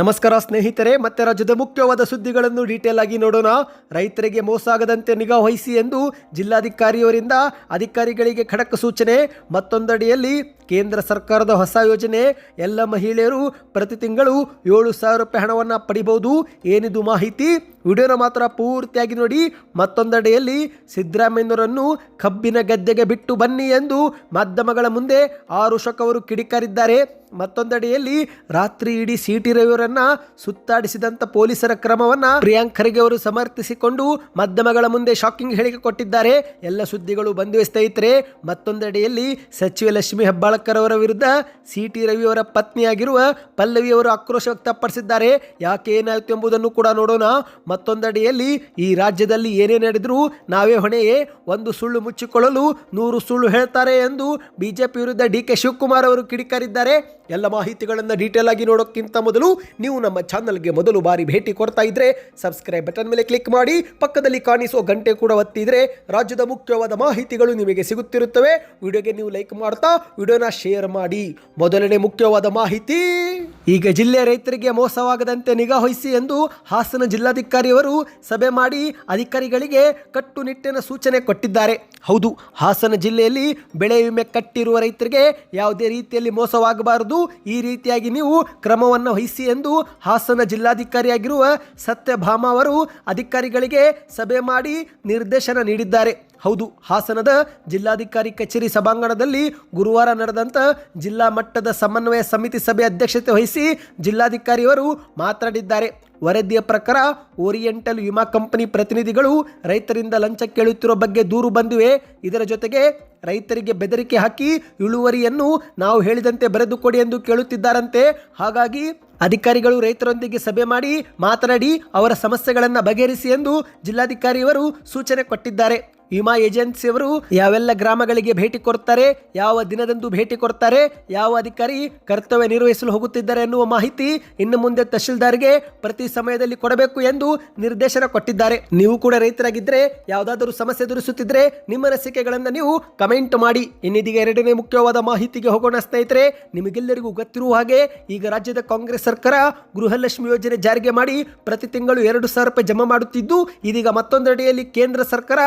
ನಮಸ್ಕಾರ ಸ್ನೇಹಿತರೆ, ಮತ್ತೆ ರಾಜ್ಯದ ಮುಖ್ಯವಾದ ಸುದ್ದಿಗಳನ್ನು ಡೀಟೇಲ್ ಆಗಿ ನೋಡೋಣ. ರೈತರಿಗೆ ಮೋಸ ಆಗದಂತೆ ನಿಗಾ ವಹಿಸಿ ಎಂದು ಜಿಲ್ಲಾಧಿಕಾರಿಯವರಿಂದ ಅಧಿಕಾರಿಗಳಿಗೆ ಖಡಕ್ ಸೂಚನೆ. ಮತ್ತೊಂದಡಿಯಲ್ಲಿ ಕೇಂದ್ರ ಸರ್ಕಾರದ ಹೊಸ ಯೋಜನೆ, ಎಲ್ಲ ಮಹಿಳೆಯರು ಪ್ರತಿ ತಿಂಗಳು ಏಳು ಸಾವಿರ ರೂಪಾಯಿ ಹಣವನ್ನು ಪಡಿಬಹುದು. ಏನಿದು ಮಾಹಿತಿ? ವಿಡಿಯೋನ ಮಾತ್ರ ಪೂರ್ತಿಯಾಗಿ ನೋಡಿ ಮತ್ತೊಂದೆಡೆಯಲ್ಲಿ ಸಿದ್ದರಾಮಯ್ಯನವರನ್ನು ಕಬ್ಬಿನ ಗದ್ದೆಗೆ ಬಿಟ್ಟು ಬನ್ನಿ ಎಂದು ಮಾಧ್ಯಮಗಳ ಮುಂದೆ ಆರು ಅವರು ಕಿಡಿಕಾರಿದ್ದಾರೆ. ಮತ್ತೊಂದೆಡೆಯಲ್ಲಿ ರಾತ್ರಿ ಇಡೀ ಸಿಟಿ ರವಿಯವರನ್ನ ಸುತ್ತಾಡಿಸಿದಂತ ಪೊಲೀಸರ ಕ್ರಮವನ್ನ ಪ್ರಿಯಾಂಕ್ ಅವರು ಸಮರ್ಥಿಸಿಕೊಂಡು ಮಾಧ್ಯಮಗಳ ಮುಂದೆ ಶಾಕಿಂಗ್ ಹೇಳಿಕೆ ಕೊಟ್ಟಿದ್ದಾರೆ. ಎಲ್ಲ ಸುದ್ದಿಗಳು ಬಂದಿವೆ ಸ್ನೇಹಿತರೆ. ಮತ್ತೊಂದೆಡೆಯಲ್ಲಿ ಸಚಿವೆ ಲಕ್ಷ್ಮಿ ಹೆಬ್ಬಾಳ್ಕರ್ ಅವರ ವಿರುದ್ಧ ಸಿಟಿ ರವಿಯವರ ಪತ್ನಿಯಾಗಿರುವ ಪಲ್ಲವಿ ಅವರು ಆಕ್ರೋಶ ವ್ಯಕ್ತಪಡಿಸಿದ್ದಾರೆ. ಯಾಕೆ ಏನಾಯಿತು ಎಂಬುದನ್ನು ಕೂಡ ನೋಡೋಣ. ಮತ್ತೊಂದೆಡೆಯಲ್ಲಿ ಈ ರಾಜ್ಯದಲ್ಲಿ ಏನೇ ನಡೆದರೂ ನಾವೇ ಹೊಣೆಯೇ, ಒಂದು ಸುಳ್ಳು ಮುಚ್ಚಿಕೊಳ್ಳಲು ನೂರು ಸುಳ್ಳು ಹೇಳ್ತಾರೆ ಎಂದು ಬಿಜೆಪಿ ವಿರುದ್ಧ ಡಿ ಕೆ ಶಿವಕುಮಾರ್ ಅವರು ಕಿಡಿಕಾರಿದ್ದಾರೆ. ಎಲ್ಲ ಮಾಹಿತಿಗಳನ್ನು ಡೀಟೇಲ್ ಆಗಿ ನೋಡೋಕ್ಕಿಂತ ಮೊದಲು ನೀವು ನಮ್ಮ ಚಾನಲ್ಗೆ ಮೊದಲು ಬಾರಿ ಭೇಟಿ ಕೊಡ್ತಾ ಇದ್ರೆ ಸಬ್ಸ್ಕ್ರೈಬ್ ಬಟನ್ ಮೇಲೆ ಕ್ಲಿಕ್ ಮಾಡಿ, ಪಕ್ಕದಲ್ಲಿ ಕಾಣಿಸುವ ಗಂಟೆ ಕೂಡ ಒತ್ತಿದ್ರೆ ರಾಜ್ಯದ ಮುಖ್ಯವಾದ ಮಾಹಿತಿಗಳು ನಿಮಗೆ ಸಿಗುತ್ತಿರುತ್ತವೆ. ವಿಡಿಯೋಗೆ ನೀವು ಲೈಕ್ ಮಾಡ್ತಾ, ವಿಡಿಯೋನ ಶೇರ್ ಮಾಡಿ. ಮೊದಲನೇ ಮುಖ್ಯವಾದ ಮಾಹಿತಿ ಈಗ ಜಿಲ್ಲೆ ರೈತರಿಗೆ ಮೋಸವಾಗದಂತೆ ನಿಗಾ ವಹಿಸಿ ಎಂದು ಹಾಸನ ಜಿಲ್ಲಾಧಿಕಾರಿಯವರು ಸಭೆ ಮಾಡಿ ಅಧಿಕಾರಿಗಳಿಗೆ ಕಟ್ಟುನಿಟ್ಟಿನ ಸೂಚನೆ ಕೊಟ್ಟಿದ್ದಾರೆ. ಹೌದು, ಹಾಸನ ಜಿಲ್ಲೆಯಲ್ಲಿ ಬೆಳೆ ವಿಮೆ ಕಟ್ಟಿರುವ ರೈತರಿಗೆ ಯಾವುದೇ ರೀತಿಯಲ್ಲಿ ಮೋಸವಾಗಬಾರದು. ಈ ರೀತಿಯಾಗಿ ನೀವು ಕ್ರಮವನ್ನು ವಹಿಸಿ ಎಂದು ಹಾಸನ ಜಿಲ್ಲಾಧಿಕಾರಿಯಾಗಿರುವ ಸತ್ಯಭಾಮ ಅವರು ಅಧಿಕಾರಿಗಳಿಗೆ ಸಭೆ ಮಾಡಿ ನಿರ್ದೇಶನ ನೀಡಿದ್ದಾರೆ. ಹೌದು, ಹಾಸನದ ಜಿಲ್ಲಾಧಿಕಾರಿ ಕಚೇರಿ ಸಭಾಂಗಣದಲ್ಲಿ ಗುರುವಾರ ನಡೆದಂತ ಜಿಲ್ಲಾ ಮಟ್ಟದ ಸಮನ್ವಯ ಸಮಿತಿ ಸಭೆ ಅಧ್ಯಕ್ಷತೆ ವಹಿಸಿ ಜಿಲ್ಲಾಧಿಕಾರಿಯವರು ಮಾತನಾಡಿದ್ದಾರೆ. ವರದಿಯ ಪ್ರಕಾರ ಓರಿಯೆಂಟಲ್ ವಿಮಾ ಕಂಪನಿ ಪ್ರತಿನಿಧಿಗಳು ರೈತರಿಂದ ಲಂಚ ಕೇಳುತ್ತಿರುವ ಬಗ್ಗೆ ದೂರು ಬಂದಿವೆ. ಇದರ ಜೊತೆಗೆ ರೈತರಿಗೆ ಬೆದರಿಕೆ ಹಾಕಿ ಇಳುವರಿಯನ್ನು ನಾವು ಹೇಳಿದಂತೆ ಬರೆದುಕೊಡಿ ಎಂದು ಕೇಳುತ್ತಿದ್ದಾರಂತೆ. ಹಾಗಾಗಿ ಅಧಿಕಾರಿಗಳು ರೈತರೊಂದಿಗೆ ಸಭೆ ಮಾಡಿ ಮಾತನಾಡಿ ಅವರ ಸಮಸ್ಯೆಗಳನ್ನು ಬಗೆಹರಿಸಿ ಎಂದು ಜಿಲ್ಲಾಧಿಕಾರಿಯವರು ಸೂಚನೆ ಕೊಟ್ಟಿದ್ದಾರೆ. ವಿಮಾ ಏಜೆನ್ಸಿಯವರು ಯಾವೆಲ್ಲ ಗ್ರಾಮಗಳಿಗೆ ಭೇಟಿ ಕೊಡ್ತಾರೆ, ಯಾವ ದಿನದಂದು ಭೇಟಿ ಕೊಡ್ತಾರೆ, ಯಾವ ಅಧಿಕಾರಿ ಕರ್ತವ್ಯ ನಿರ್ವಹಿಸಲು ಹೋಗುತ್ತಿದ್ದಾರೆ ಎನ್ನುವ ಮಾಹಿತಿ ಇನ್ನು ಮುಂದೆ ತಹಶೀಲ್ದಾರ್ಗೆ ಪ್ರತಿ ಸಮಯದಲ್ಲಿ ಕೊಡಬೇಕು ಎಂದು ನಿರ್ದೇಶನ ಕೊಟ್ಟಿದ್ದಾರೆ. ನೀವು ಕೂಡ ರೈತರಾಗಿದ್ದರೆ, ಯಾವುದಾದರೂ ಸಮಸ್ಯೆ ಎದುರಿಸುತ್ತಿದ್ರೆ ನಿಮ್ಮ ಅನಿಸಿಕೆಗಳನ್ನು ನೀವು ಕಮೆಂಟ್ ಮಾಡಿ. ಇನ್ನಿದೀಗ ಎರಡನೇ ಮುಖ್ಯವಾದ ಮಾಹಿತಿಗೆ ಹೋಗೋಣ ಸ್ನೇಹಿತರೆ, ನಿಮಗೆಲ್ಲರಿಗೂ ಗೊತ್ತಿರುವ ಹಾಗೆ ಈಗ ರಾಜ್ಯದ ಕಾಂಗ್ರೆಸ್ ಸರ್ಕಾರ ಗೃಹಲಕ್ಷ್ಮಿ ಯೋಜನೆ ಜಾರಿಗೆ ಮಾಡಿ ಪ್ರತಿ ತಿಂಗಳು ಎರಡು ಸಾವಿರ ರೂಪಾಯಿ ಜಮಾ ಮಾಡುತ್ತಿದ್ದು, ಇದೀಗ ಮತ್ತೊಂದೆಡೆಯಲ್ಲಿ ಕೇಂದ್ರ ಸರ್ಕಾರ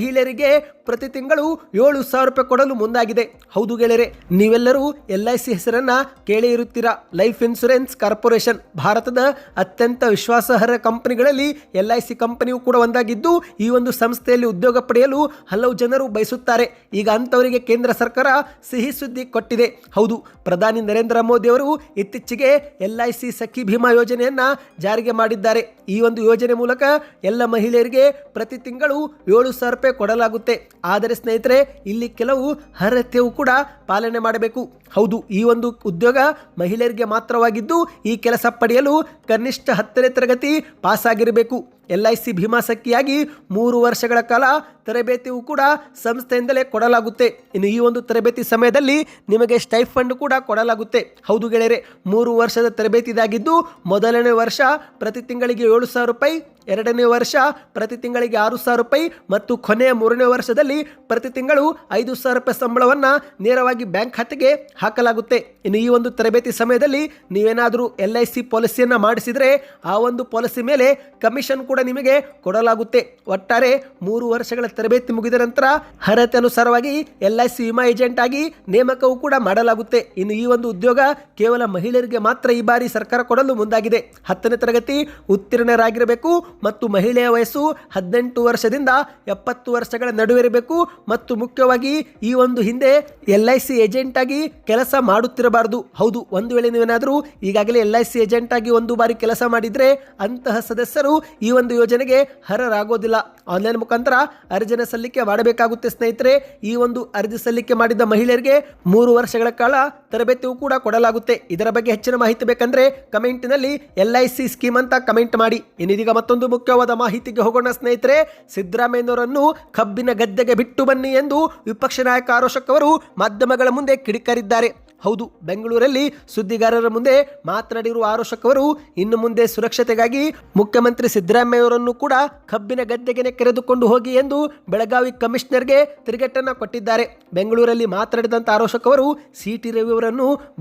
ಮಹಿಳೆಯರಿಗೆ ಪ್ರತಿ ತಿಂಗಳು ಏಳು ಸಾವಿರ ರೂಪಾಯಿ ಕೊಡಲು ಮುಂದಾಗಿದೆ. ಹೌದು ಗೆಳೆಯರೆ, ನೀವೆಲ್ಲರೂ ಎಲ್ ಐ ಸಿ ಹೆಸರನ್ನ ಕೇಳಿ ಇರುತ್ತೀರಾ? ಲೈಫ್ ಇನ್ಶೂರೆನ್ಸ್ ಕಾರ್ಪೊರೇಷನ್ ಭಾರತದ ಅತ್ಯಂತ ವಿಶ್ವಾಸಾರ್ಹ ಕಂಪನಿಗಳಲ್ಲಿ ಎಲ್ ಐ ಸಿ ಕಂಪನಿಯು ಕೂಡ ಒಂದಾಗಿದ್ದು, ಈ ಒಂದು ಸಂಸ್ಥೆಯಲ್ಲಿ ಉದ್ಯೋಗ ಪಡೆಯಲು ಹಲವು ಜನರು ಬಯಸುತ್ತಾರೆ. ಈಗ ಅಂಥವರಿಗೆ ಕೇಂದ್ರ ಸರ್ಕಾರ ಸಿಹಿ ಸುದ್ದಿ ಕೊಟ್ಟಿದೆ. ಹೌದು, ಪ್ರಧಾನಿ ನರೇಂದ್ರ ಮೋದಿ ಅವರು ಇತ್ತೀಚೆಗೆ L I C Sakhi Bima ಯೋಜನೆಯನ್ನ ಜಾರಿಗೆ ಮಾಡಿದ್ದಾರೆ. ಈ ಒಂದು ಯೋಜನೆ ಮೂಲಕ ಎಲ್ಲ ಮಹಿಳೆಯರಿಗೆ ಪ್ರತಿ ತಿಂಗಳು ಏಳು ಸಾವಿರ ರೂಪಾಯಿ ಕೊಡಲಾಗುತ್ತೆ. ಆದರೆ ಸ್ನೇಹಿತರೆ, ಇಲ್ಲಿ ಕೆಲವು ಅರ್ಹತೆಯು ಕೂಡ ಪಾಲನೆ ಮಾಡಬೇಕು. ಹೌದು, ಈ ಒಂದು ಉದ್ಯೋಗ ಮಹಿಳೆಯರಿಗೆ ಮಾತ್ರವಾಗಿದ್ದು, ಈ ಕೆಲಸ ಪಡೆಯಲು ಕನಿಷ್ಠ ಹತ್ತನೇ ತರಗತಿ ಪಾಸ್ ಆಗಿರಬೇಕು ಎಲ್ ಐ ಸಿ ಭೀಮಾ ಸಖಿಯಾಗಿ ಮೂರು ವರ್ಷಗಳ ಕಾಲ ತರಬೇತಿಯು ಕೂಡ ಸಂಸ್ಥೆಯಿಂದಲೇ ಕೊಡಲಾಗುತ್ತೆ. ಇನ್ನು ಈ ಒಂದು ತರಬೇತಿ ಸಮಯದಲ್ಲಿ ನಿಮಗೆ ಸ್ಟೈಫಂಡ್ ಕೂಡ ಕೊಡಲಾಗುತ್ತೆ. ಹೌದು ಗೆಳೆಯರೆ, ಮೂರು ವರ್ಷದ ತರಬೇತಿ ಇದಾಗಿದ್ದು ಮೊದಲನೇ ವರ್ಷ ಪ್ರತಿ ತಿಂಗಳಿಗೆ ಏಳು ಸಾವಿರ ರೂಪಾಯಿ, ಎರಡನೇ ವರ್ಷ ಪ್ರತಿ ತಿಂಗಳಿಗೆ ಆರು ಸಾವಿರ ರೂಪಾಯಿ ಮತ್ತು ಕೊನೆಯ ಮೂರನೇ ವರ್ಷದಲ್ಲಿ ಪ್ರತಿ ತಿಂಗಳು ಐದು ಸಾವಿರ ರೂಪಾಯಿ ಸಂಬಳವನ್ನು ನೇರವಾಗಿ ಬ್ಯಾಂಕ್ ಖಾತೆಗೆ ಹಾಕಲಾಗುತ್ತೆ. ಇನ್ನು ಈ ಒಂದು ತರಬೇತಿ ಸಮಯದಲ್ಲಿ ನೀವೇನಾದರೂ ಎಲ್ ಐ ಸಿ ಪಾಲಿಸಿಯನ್ನು ಮಾಡಿಸಿದರೆ ಆ ಒಂದು ಪಾಲಿಸಿ ಮೇಲೆ ಕಮಿಷನ್ ಕೂಡ ನಿಮಗೆ ಕೊಡಲಾಗುತ್ತೆ. ಒಟ್ಟಾರೆ ಮೂರು ವರ್ಷಗಳ ತರಬೇತಿ ಮುಗಿದ ನಂತರ ಅರ್ಹತೆ ಅನುಸಾರವಾಗಿ ಎಲ್ ಐ ಸಿ ವಿಮಾ ಏಜೆಂಟ್ ಆಗಿ ನೇಮಕವೂ ಕೂಡ ಮಾಡಲಾಗುತ್ತೆ. ಇನ್ನು ಈ ಒಂದು ಉದ್ಯೋಗ ಕೇವಲ ಮಹಿಳೆಯರಿಗೆ ಮಾತ್ರ ಈ ಬಾರಿ ಸರ್ಕಾರ ಕೊಡಲು ಮುಂದಾಗಿದೆ. ಹತ್ತನೇ ತರಗತಿ ಉತ್ತೀರ್ಣರಾಗಿರಬೇಕು ಮತ್ತು ಮಹಿಳೆಯ ವಯಸ್ಸು ಹದಿನೆಂಟು ವರ್ಷದಿಂದ ಎಪ್ಪತ್ತು ವರ್ಷಗಳ ನಡುವೆ ಇರಬೇಕು ಮತ್ತು ಮುಖ್ಯವಾಗಿ ಈ ಒಂದು ಹಿಂದೆ ಎಲ್ ಐ ಸಿ ಏಜೆಂಟ್ ಆಗಿ ಕೆಲಸ ಮಾಡುತ್ತಿರಬಾರದು. ಹೌದು, ಒಂದು ವೇಳೆ ನೀವೇನಾದರೂ ಈಗಾಗಲೇ ಎಲ್ ಐ ಸಿ ಏಜೆಂಟ್ ಆಗಿ ಒಂದು ಬಾರಿ ಕೆಲಸ ಮಾಡಿದ್ರೆ ಅಂತಹ ಸದಸ್ಯರು ಈ ಒಂದು ಯೋಜನೆಗೆ ಅರ್ಹರಾಗೋದಿಲ್ಲ. ಆನ್ಲೈನ್ ಮುಖಾಂತರ ಅರ್ಜಿನ ಸಲ್ಲಿಕೆ ಮಾಡಬೇಕಾಗುತ್ತೆ ಸ್ನೇಹಿತರೆ. ಈ ಒಂದು ಅರ್ಜಿ ಸಲ್ಲಿಕೆ ಮಾಡಿದ ಮಹಿಳೆಯರಿಗೆ ಮೂರು ವರ್ಷಗಳ ಕಾಲ ತರಬೇತಿಯೂ ಕೂಡ ಕೊಡಲಾಗುತ್ತೆ. ಇದರ ಬಗ್ಗೆ ಹೆಚ್ಚಿನ ಮಾಹಿತಿ ಬೇಕಂದ್ರೆ ಕಮೆಂಟ್ನಲ್ಲಿ ಎಲ್ ಐ ಸಿ ಸ್ಕೀಮ್ ಅಂತ ಕಮೆಂಟ್ ಮಾಡಿ. ಇನ್ನಿದೀಗ ಮತ್ತೊಂದು ಮುಖ್ಯವಾದ ಮಾಹಿತಿಗೆ ಹೋಗೋಣ ಸ್ನೇಹಿತರೆ. ಸಿದ್ದರಾಮಯ್ಯನವರನ್ನು ಕಬ್ಬಿನ ಗದ್ದೆಗೆ ಬಿಟ್ಟು ಬನ್ನಿ ಎಂದು ವಿಪಕ್ಷ ನಾಯಕ ಆರೋಶಕ್ ಅವರು ಮಾಧ್ಯಮಗಳ ಮುಂದೆ ಕಿಡಿಕಾರಿದ್ದಾರೆ. ಹೌದು, ಬೆಂಗಳೂರಲ್ಲಿ ಸುದ್ದಿಗಾರರ ಮುಂದೆ ಮಾತನಾಡಿರುವ ಆರೋಶಕ್ ಅವರು ಇನ್ನು ಮುಂದೆ ಸುರಕ್ಷತೆಗಾಗಿ ಮುಖ್ಯಮಂತ್ರಿ ಸಿದ್ದರಾಮಯ್ಯವರನ್ನು ಕೂಡ ಕಬ್ಬಿನ ಗದ್ದೆಗೆನೆ ಕರೆದುಕೊಂಡು ಹೋಗಿ ಎಂದು ಬೆಳಗಾವಿ ಕಮಿಷನರ್ಗೆ ತಿರುಗೇಟನ್ನು ಕೊಟ್ಟಿದ್ದಾರೆ. ಬೆಂಗಳೂರಲ್ಲಿ ಮಾತನಾಡಿದಂಥ ಆರೋಶಕ್ ಅವರು ಸಿ ಟಿ ರವಿ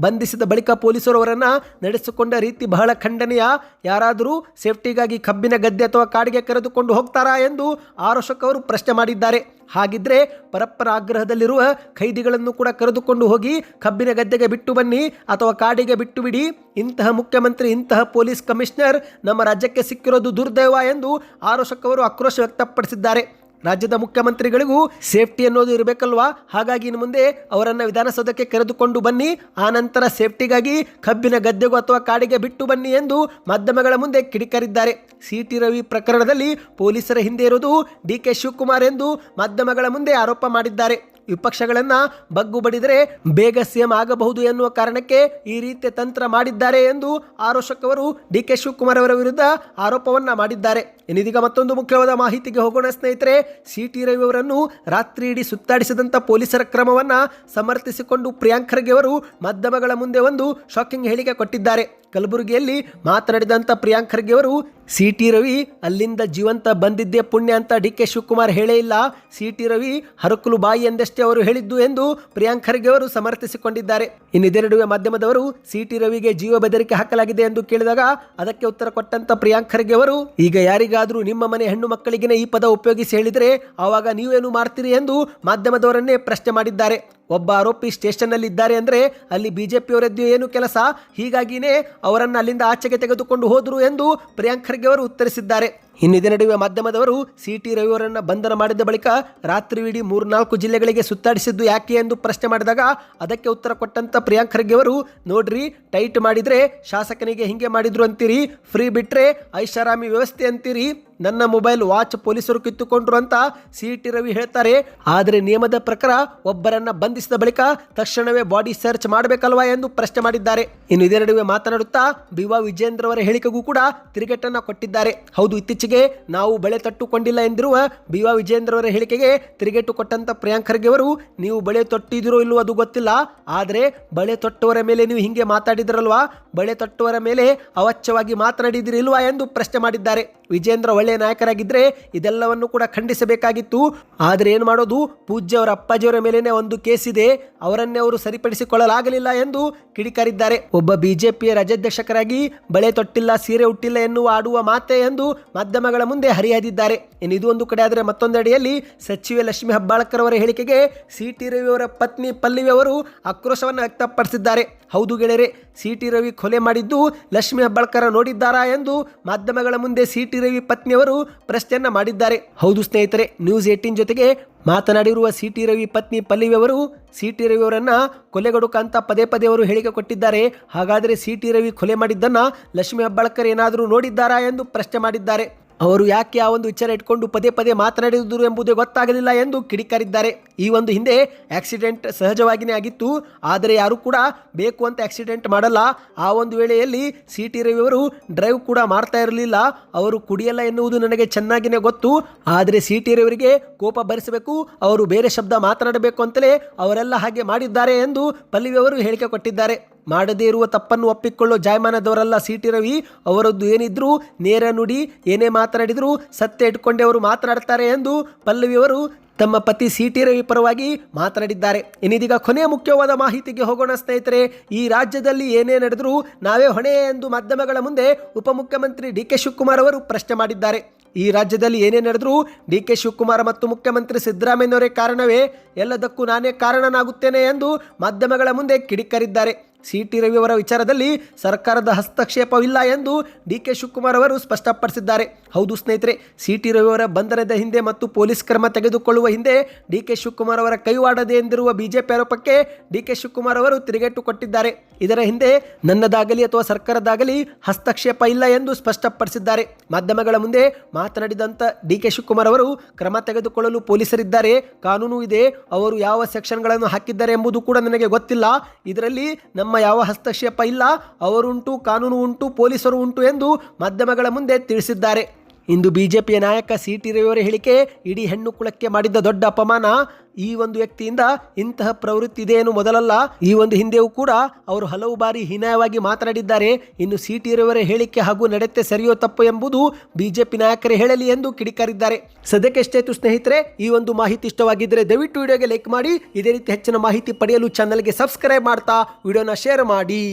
ಬಂಧಿಸಿದ ಬಳಿಕ ಪೊಲೀಸರು ಅವರನ್ನು ನಡೆಸಿಕೊಂಡ ರೀತಿ ಬಹಳ ಖಂಡನೀಯ. ಯಾರಾದರೂ ಸೇಫ್ಟಿಗಾಗಿ ಕಬ್ಬಿನ ಗದ್ದೆ ಅಥವಾ ಕಾಡಿಗೆ ಕರೆದುಕೊಂಡು ಹೋಗ್ತಾರಾ ಎಂದು ಆರೋಶಕ್ ಅವರು ಪ್ರಶ್ನೆ ಮಾಡಿದ್ದಾರೆ. ಹಾಗಿದ್ರೆ ಪರಪ್ಪರ ಆಗ್ರಹದಲ್ಲಿರುವ ಖೈದಿಗಳನ್ನು ಕೂಡ ಕರೆದುಕೊಂಡು ಹೋಗಿ ಕಬ್ಬಿನ ಗದ್ದೆಗೆ ಬಿಟ್ಟು ಬನ್ನಿ ಅಥವಾ ಕಾಡಿಗೆ ಬಿಟ್ಟು ಬಿಡಿ. ಇಂತಹ ಮುಖ್ಯಮಂತ್ರಿ, ಇಂತಹ ಪೊಲೀಸ್ ಕಮಿಷನರ್ ನಮ್ಮ ರಾಜ್ಯಕ್ಕೆ ಸಿಕ್ಕಿರೋದು ದುರ್ದೈವ ಎಂದು ಆರೋಶಕ್ಕವರು ಆಕ್ರೋಶ ವ್ಯಕ್ತಪಡಿಸಿದ್ದಾರೆ. ರಾಜ್ಯದ ಮುಖ್ಯಮಂತ್ರಿಗಳಿಗೂ ಸೇಫ್ಟಿ ಅನ್ನೋದು ಇರಬೇಕಲ್ವಾ? ಹಾಗಾಗಿ ಇನ್ನು ಮುಂದೆ ಅವರನ್ನು ವಿಧಾನಸೌಧಕ್ಕೆ ಕರೆದುಕೊಂಡು ಬನ್ನಿ ಆನಂತರ ಸೇಫ್ಟಿಗಾಗಿ ಕಬ್ಬಿನ ಗದ್ದೆಗೂ ಅಥವಾ ಕಾಡಿಗೆ ಬಿಟ್ಟು ಬನ್ನಿ ಎಂದು ಮಾಧ್ಯಮಗಳ ಮುಂದೆ ಕಿಡಿಕರಿದ್ದಾರೆ. ಸಿ ಟಿ ರವಿ ಪ್ರಕರಣದಲ್ಲಿ ಪೊಲೀಸರ ಹಿಂದೆ ಇರುವುದು ಡಿ ಕೆ ಶಿವಕುಮಾರ್ ಎಂದು ಮಾಧ್ಯಮಗಳ ಮುಂದೆ ಆರೋಪ ಮಾಡಿದ್ದಾರೆ. ವಿಪಕ್ಷಗಳನ್ನ ಬಗ್ಗು ಬಡಿದರೆ ಬೇಗ ಸಿಎಂ ಆಗಬಹುದು ಎನ್ನುವ ಕಾರಣಕ್ಕೆ ಈ ರೀತಿಯ ತಂತ್ರ ಮಾಡಿದ್ದಾರೆ ಎಂದು ಆರೋಶಕ್ ಅವರು ಡಿ ಕೆ ಶಿವಕುಮಾರ್ ಅವರ ವಿರುದ್ಧ ಆರೋಪವನ್ನ ಮಾಡಿದ್ದಾರೆ. ಇನ್ನಿದೀಗ ಮತ್ತೊಂದು ಮುಖ್ಯವಾದ ಮಾಹಿತಿಗೆ ಹೋಗೋಣ ಸ್ನೇಹಿತರೆ ಸಿ ಟಿ ರವಿ ಅವರನ್ನು ರಾತ್ರಿ ಇಡೀ ಸುತ್ತಾಡಿಸಿದಂಥ ಪೊಲೀಸರ ಕ್ರಮವನ್ನು ಸಮರ್ಥಿಸಿಕೊಂಡು ಪ್ರಿಯಾಂಕ್ ಖರ್ಗೆ ಅವರು ಮಾಧ್ಯಮಗಳ ಮುಂದೆ ಒಂದು ಶಾಕಿಂಗ್ ಹೇಳಿಕೆ ಕೊಟ್ಟಿದ್ದಾರೆ. ಕಲಬುರಗಿಯಲ್ಲಿ ಮಾತನಾಡಿದಂಥ ಪ್ರಿಯಾಂಕ್ ಖರ್ಗೆ ಅವರು ಸಿ ಟಿ ರವಿ ಅಲ್ಲಿಂದ ಜೀವಂತ ಬಂದಿದ್ದೇ ಪುಣ್ಯ ಅಂತ ಡಿ. ಕೆ. ಶಿವಕುಮಾರ್ ಹೇಳೇ ಇಲ್ಲ. ಸಿ ಟಿ ರವಿ ಹರಕುಲು ಬಾಯಿ ಎಂದಷ್ಟೇ ಅವರು ಹೇಳಿದ್ದು ಎಂದು ಪ್ರಿಯಾಂಕ್ ಖರ್ಗೆ ಅವರು ಸಮರ್ಥಿಸಿಕೊಂಡಿದ್ದಾರೆ. ಇನ್ನು ಇದೇ ನಡುವೆ ಮಾಧ್ಯಮದವರು ಸಿ ಟಿ ರವಿಗೆ ಜೀವ ಬೆದರಿಕೆ ಹಾಕಲಾಗಿದೆ ಎಂದು ಕೇಳಿದಾಗ ಅದಕ್ಕೆ ಉತ್ತರ ಕೊಟ್ಟಂತ ಪ್ರಿಯಾಂಕ್ ಖರ್ಗೆ ಅವರು, ಈಗ ಯಾರಿಗಾದರೂ ನಿಮ್ಮ ಮನೆ ಹೆಣ್ಣು ಮಕ್ಕಳಿಗೆ ಈ ಪದ ಉಪಯೋಗಿಸಿ ಹೇಳಿದರೆ ಆವಾಗ ನೀವೇನು ಮಾಡ್ತೀರಿ? ಎಂದು ಮಾಧ್ಯಮದವರನ್ನೇ ಪ್ರಶ್ನೆ ಮಾಡಿದ್ದಾರೆ. ಒಬ್ಬ ಆರೋಪಿ ಸ್ಟೇಷನ್ನಲ್ಲಿದ್ದಾರೆ ಅಂದರೆ ಅಲ್ಲಿ ಬಿಜೆಪಿಯವರದ್ದು ಏನು ಕೆಲಸ? ಹೀಗಾಗಿಯೇ ಅವರನ್ನು ಅಲ್ಲಿಂದ ಆಚೆಗೆ ತೆಗೆದುಕೊಂಡು ಹೋದರು ಎಂದು ಪ್ರಿಯಾಂಕ್ ಖರ್ಗೆ ಅವರು ಉತ್ತರಿಸಿದ್ದಾರೆ. ಇನ್ನಿದೇ ನಡುವೆ ಮಾಧ್ಯಮದವರು ಸಿ ಟಿ ರವಿಯವರನ್ನು ಬಂಧನ ಮಾಡಿದ ಬಳಿಕ ರಾತ್ರಿವಿಡೀ ಮೂರ್ನಾಲ್ಕು ಜಿಲ್ಲೆಗಳಿಗೆ ಸುತ್ತಾಡಿಸಿದ್ದು ಯಾಕೆ ಎಂದು ಪ್ರಶ್ನೆ ಮಾಡಿದಾಗ ಅದಕ್ಕೆ ಉತ್ತರ ಕೊಟ್ಟಂತ ಪ್ರಿಯಾಂಕ್ ಖರ್ಗೆ ಅವರು, ನೋಡ್ರಿ, ಟೈಟ್ ಮಾಡಿದ್ರೆ ಶಾಸಕನಿಗೆ ಹಿಂಗೆ ಮಾಡಿದ್ರು ಅಂತೀರಿ, ಫ್ರೀ ಬಿಟ್ರೆ ಐಷಾರಾಮಿ ವ್ಯವಸ್ಥೆ ಅಂತೀರಿ, ನನ್ನ ಮೊಬೈಲ್ ವಾಚ್ ಪೊಲೀಸರು ಕಿತ್ತುಕೊಂಡ್ರು ಅಂತ ಸಿ ಟಿ ರವಿ ಹೇಳ್ತಾರೆ. ಆದರೆ ನಿಯಮದ ಪ್ರಕಾರ ಒಬ್ಬರನ್ನ ಬಂಧಿಸಿದ ಬಳಿಕ ತಕ್ಷಣವೇ ಬಾಡಿ ಸರ್ಚ್ ಮಾಡಬೇಕಲ್ವಾ ಎಂದು ಪ್ರಶ್ನೆ ಮಾಡಿದ್ದಾರೆ. ಇನ್ನು ಇದೇ ನಡುವೆ ಮಾತನಾಡುತ್ತಾ ಬಿ ವಿಜೇಂದ್ರ ಅವರ ಹೇಳಿಕೆಗೂ ಕೂಡ ತಿರುಗೇಟನ್ನು ಕೊಟ್ಟಿದ್ದಾರೆ. ಹೌದು, ಇತ್ತೀಚೆಗೆ ನಾವು ಬಳೆ ತಟ್ಟುಕೊಂಡಿಲ್ಲ ಎಂದಿರುವ ಬಿ ವಾ ವಿಜೇಂದ್ರ ಹೇಳಿಕೆಗೆ ತಿರುಗೇಟು ಕೊಟ್ಟಂತ ಪ್ರಿಯಾಂಕ್ ಖರ್ಗೆ ಅವರು ನೀವು ಬಳೆ ತೊಟ್ಟಿದಿರೋ ಇಲ್ಲವೋ ಅದು ಗೊತ್ತಿಲ್ಲ, ಆದರೆ ಬಳೆ ತೊಟ್ಟವರ ಮೇಲೆ ನೀವು ಹಿಂಗೆ ಮಾತಾಡಿದ್ರಲ್ವಾ? ಬಳೆ ತೊಟ್ಟವರ ಮೇಲೆ ಅವಚ್ಛವಾಗಿ ಮಾತನಾಡಿದಿರಿಲ್ವಾ ಎಂದು ಪ್ರಶ್ನೆ ಮಾಡಿದ್ದಾರೆ. ವಿಜೇಂದ್ರ ಒಳ್ಳೆಯ ನಾಯಕರಾಗಿದ್ದರೆ ಇದೆಲ್ಲವನ್ನು ಕೂಡ ಖಂಡಿಸಬೇಕಾಗಿತ್ತು. ಆದರೆ ಏನು ಮಾಡೋದು? ಪೂಜ್ಯ ಅವರ ಅಪ್ಪಾಜಿಯವರ ಮೇಲೇನೆ ಒಂದು ಕೇಸ್ ಇದೆ. ಅವರನ್ನೇ ಅವರು ಸರಿಪಡಿಸಿಕೊಳ್ಳಲಾಗಲಿಲ್ಲ ಎಂದು ಕಿಡಿಕಾರಿದ್ದಾರೆ. ಒಬ್ಬ ಬಿಜೆಪಿಯ ರಾಜ್ಯಾಧ್ಯಕ್ಷಕರಾಗಿ ಬಳೆ ತೊಟ್ಟಿಲ್ಲ, ಸೀರೆ ಹುಟ್ಟಿಲ್ಲ ಎನ್ನುವ ಆಡುವ ಮಾತೆ ಎಂದು ಮಾಧ್ಯಮಗಳ ಮುಂದೆ ಹರಿಹದಿದ್ದಾರೆ ಇನ್ನು ಇದು ಒಂದು ಕಡೆ ಆದರೆ ಮತ್ತೊಂದೆಡೆಯಲ್ಲಿ ಸಚಿವೆ ಲಕ್ಷ್ಮಿ ಹೆಬ್ಬಾಳ್ಕರ್ ಅವರ ಹೇಳಿಕೆಗೆ ಸಿ ಟಿ ರವಿ ಅವರ ಪತ್ನಿ ಪಲ್ಲವಿ ಅವರು ಆಕ್ರೋಶವನ್ನು ವ್ಯಕ್ತಪಡಿಸಿದ್ದಾರೆ. ಹೌದು ಗೆಳೆಯರೆ ಸಿ ಟಿ ರವಿ ಕೊಲೆ ಮಾಡಿದ್ದು ಲಕ್ಷ್ಮಿ ಹೆಬ್ಬಾಳ್ಕರ ನೋಡಿದ್ದಾರಾ ಎಂದು ಮಾಧ್ಯಮಗಳ ಮುಂದೆ ಸಿ ಟಿ ರವಿ ಪತ್ನಿಯವರು ಪ್ರಶ್ನೆಯನ್ನ ಮಾಡಿದ್ದಾರೆ. ಹೌದು ಸ್ನೇಹಿತರೆ ನ್ಯೂಸ್ ಏಟೀನ್ ಜೊತೆಗೆ ಮಾತನಾಡಿರುವ ಸಿ ಟಿ ರವಿ ಪತ್ನಿ ಪಲ್ಲವಿ ಅವರು ಸಿ ಟಿ ರವಿ ಅವರನ್ನ ಕೊಲೆಗಡುಕ ಅಂತ ಪದೇ ಪದೇ ಅವರು ಹೇಳಿಕೆ ಕೊಟ್ಟಿದ್ದಾರೆ. ಹಾಗಾದರೆ ಸಿ ಟಿ ರವಿ ಕೊಲೆ ಮಾಡಿದ್ದನ್ನು ಲಕ್ಷ್ಮಿ ಹೆಬ್ಬಾಳ್ಕರ್ ಏನಾದರೂ ನೋಡಿದ್ದಾರಾ ಎಂದು ಪ್ರಶ್ನೆ ಮಾಡಿದ್ದಾರೆ. ಅವರು ಯಾಕೆ ಆ ಒಂದು ವಿಚಾರ ಇಟ್ಕೊಂಡು ಪದೇ ಪದೇ ಮಾತನಾಡಿದರು ಎಂಬುದೇ ಗೊತ್ತಾಗಲಿಲ್ಲ ಎಂದು ಕಿಡಿಕಾರಿದ್ದಾರೆ. ಈ ಒಂದು ಹಿಂದೆ ಆಕ್ಸಿಡೆಂಟ್ ಸಹಜವಾಗಿಯೇ ಆಗಿತ್ತು. ಆದರೆ ಯಾರು ಕೂಡ ಬೇಕು ಅಂತ ಆಕ್ಸಿಡೆಂಟ್ ಮಾಡಲ್ಲ. ಆ ಒಂದು ವೇಳೆಯಲ್ಲಿ ಸಿ ಟಿ ರವಿಯವರು ಡ್ರೈವ್ ಕೂಡ ಮಾಡ್ತಾ ಇರಲಿಲ್ಲ. ಅವರು ಕುಡಿಯಲ್ಲ ಎನ್ನುವುದು ನನಗೆ ಚೆನ್ನಾಗಿಯೇ ಗೊತ್ತು. ಆದರೆ ಸಿ ಟಿ ರವಿಯವರಿಗೆ ಕೋಪ ಭರಿಸಬೇಕು ಅವರು ಬೇರೆ ಶಬ್ದ ಮಾತನಾಡಬೇಕು ಅಂತಲೇ ಅವರೆಲ್ಲ ಹಾಗೆ ಮಾಡಿದ್ದಾರೆ ಎಂದು ಪಲ್ಲಿವಿಯವರು ಹೇಳಿಕೆ ಕೊಟ್ಟಿದ್ದಾರೆ. ಮಾಡದೇ ಇರುವ ತಪ್ಪನ್ನು ಒಪ್ಪಿಕೊಳ್ಳೋ ಜಾಯಮಾನದವರಲ್ಲ ಸಿ ಟಿ ರವಿ. ಅವರದ್ದು ಏನಿದ್ರು ನೇರ ನುಡಿ, ಏನೇ ಮಾತನಾಡಿದರೂ ಸತ್ಯ ಇಟ್ಕೊಂಡೇ ಅವರು ಮಾತನಾಡ್ತಾರೆ ಎಂದು ಪಲ್ಲವಿಯವರು ತಮ್ಮ ಪತಿ ಸಿ ಟಿ ರವಿ ಪರವಾಗಿ ಮಾತನಾಡಿದ್ದಾರೆ. ಇನ್ನಿದೀಗ ಕೊನೆಯ ಮುಖ್ಯವಾದ ಮಾಹಿತಿಗೆ ಹೋಗೋಣ ಸ್ನೇಹಿತರೆ, ಈ ರಾಜ್ಯದಲ್ಲಿ ಏನೇ ನಡೆದರೂ ನಾವೇ ಹೊಣೆ ಎಂದು ಮಾಧ್ಯಮಗಳ ಮುಂದೆ ಉಪಮುಖ್ಯಮಂತ್ರಿ ಡಿ ಕೆ ಶಿವಕುಮಾರ್ ಅವರು ಪ್ರಶ್ನೆ ಮಾಡಿದ್ದಾರೆ. ಈ ರಾಜ್ಯದಲ್ಲಿ ಏನೇ ನಡೆದರೂ ಡಿ ಕೆ ಶಿವಕುಮಾರ್ ಮತ್ತು ಮುಖ್ಯಮಂತ್ರಿ ಸಿದ್ದರಾಮಯ್ಯನವರೇ ಕಾರಣವೇ. ಎಲ್ಲದಕ್ಕೂ ನಾನೇ ಕಾರಣನಾಗುತ್ತೇನೆ ಎಂದು ಮಾಧ್ಯಮಗಳ ಮುಂದೆ ಕಿಡಿಕರಿದ್ದಾರೆ. ಸಿ ಟಿ ರವಿ ಅವರ ವಿಚಾರದಲ್ಲಿ ಸರ್ಕಾರದ ಹಸ್ತಕ್ಷೇಪವಿಲ್ಲ ಎಂದು ಡಿ ಕೆ ಶಿವಕುಮಾರ್ ಅವರು ಸ್ಪಷ್ಟಪಡಿಸಿದ್ದಾರೆ. ಹೌದು ಸ್ನೇಹಿತರೆ, ಸಿ ಟಿ ರವಿ ಅವರ ಬಂಧನದ ಹಿಂದೆ ಮತ್ತು ಪೊಲೀಸ್ ಕ್ರಮ ತೆಗೆದುಕೊಳ್ಳುವ ಹಿಂದೆ ಡಿ ಕೆ ಶಿವಕುಮಾರ್ ಅವರ ಕೈವಾಡದೆ ಎಂದಿರುವ ಬಿಜೆಪಿ ಆರೋಪಕ್ಕೆ ಡಿ ಕೆ ಶಿವಕುಮಾರ್ ಅವರು ತಿರುಗೇಟು ಕೊಟ್ಟಿದ್ದಾರೆ. ಇದರ ಹಿಂದೆ ನನ್ನದಾಗಲಿ ಅಥವಾ ಸರ್ಕಾರದಾಗಲಿ ಹಸ್ತಕ್ಷೇಪ ಇಲ್ಲ ಎಂದು ಸ್ಪಷ್ಟಪಡಿಸಿದ್ದಾರೆ. ಮಾಧ್ಯಮಗಳ ಮುಂದೆ ಮಾತನಾಡಿದಂಥ ಡಿ ಕೆ ಶಿವಕುಮಾರ್ ಅವರು, ಕ್ರಮ ತೆಗೆದುಕೊಳ್ಳಲು ಪೊಲೀಸರಿದ್ದಾರೆ, ಕಾನೂನು ಇದೆ, ಅವರು ಯಾವ ಸೆಕ್ಷನ್ಗಳನ್ನು ಹಾಕಿದ್ದಾರೆ ಎಂಬುದು ಕೂಡ ನನಗೆ ಗೊತ್ತಿಲ್ಲ. ಇದರಲ್ಲಿ ನಮ್ಮ ಯಾವ ಹಸ್ತಕ್ಷೇಪ ಇಲ್ಲ, ಅವರುಂಟು, ಕಾನೂನು ಉಂಟು, ಪೊಲೀಸರು ಉಂಟು ಎಂದು ಮಾಧ್ಯಮಗಳ ಮುಂದೆ ತಿಳಿಸಿದ್ದಾರೆ. ಇಂದು ಬಿಜೆಪಿಯ ನಾಯಕ ಸಿ ಟಿ ರವಿಯವರ ಹೇಳಿಕೆ, ಇಡೀ ಹೆಣ್ಣು ಕುಳಕ್ಕೆ ಮಾಡಿದ್ದ ದೊಡ್ಡ ಅಪಮಾನ. ಈ ಒಂದು ವ್ಯಕ್ತಿಯಿಂದ ಇಂತಹ ಪ್ರವೃತ್ತಿ ಇದೆಯೇನು ಮೊದಲಲ್ಲ. ಈ ಒಂದು ಹಿಂದೆಯೂ ಕೂಡ ಅವರು ಹಲವು ಬಾರಿ ಹೀನಾಯವಾಗಿ ಮಾತನಾಡಿದ್ದಾರೆ. ಇನ್ನು ಸಿ ಟಿ ರವಿಯವರ ಹೇಳಿಕೆ ಹಾಗೂ ನಡತೆ ಸರಿಯೋ ತಪ್ಪು ಎಂಬುದು ಬಿಜೆಪಿ ನಾಯಕರೇ ಹೇಳಲಿ ಎಂದು ಕಿಡಿಕಾರಿದ್ದಾರೆ. ಸದ್ಯಕ್ಕೆ ಸ್ನೇಹಿತರೆ, ಈ ಒಂದು ಮಾಹಿತಿ ಇಷ್ಟವಾಗಿದ್ದರೆ ದಯವಿಟ್ಟು ವಿಡಿಯೋಗೆ ಲೈಕ್ ಮಾಡಿ. ಇದೇ ರೀತಿ ಹೆಚ್ಚಿನ ಮಾಹಿತಿ ಪಡೆಯಲು ಚಾನಲ್ಗೆ ಸಬ್ಸ್ಕ್ರೈಬ್ ಮಾಡ್ತಾ, ವಿಡಿಯೋನ ಶೇರ್ ಮಾಡಿ.